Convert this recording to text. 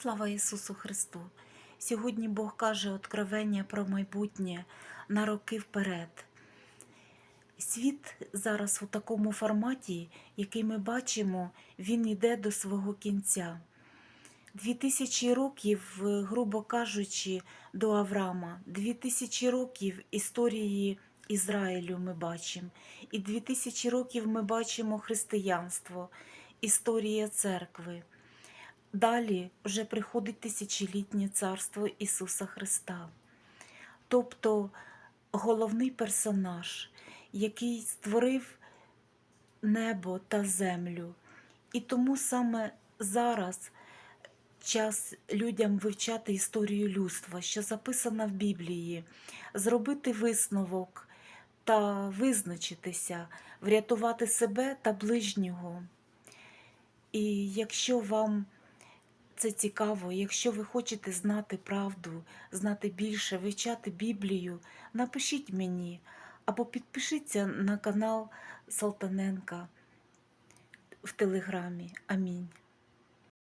Слава Ісусу Христу! Сьогодні Бог каже откровення про майбутнє на роки вперед. Світ зараз у такому форматі, який ми бачимо, він йде до свого кінця. Дві тисячі років, грубо кажучи, до Авраама, дві тисячі років історії Ізраїлю ми бачимо, і дві тисячі років ми бачимо християнство, історія церкви. Далі вже приходить тисячолітнє царство Ісуса Христа. Тобто головний персонаж, який створив небо та землю. І тому саме зараз час людям вивчати історію людства, що записана в Біблії, зробити висновок та визначитися, врятувати себе та ближнього. І якщо вам це цікаво, якщо ви хочете знати правду, знати більше, вивчати Біблію, напишіть мені або підпишіться на канал Салтаненка в Телеграмі. Амінь.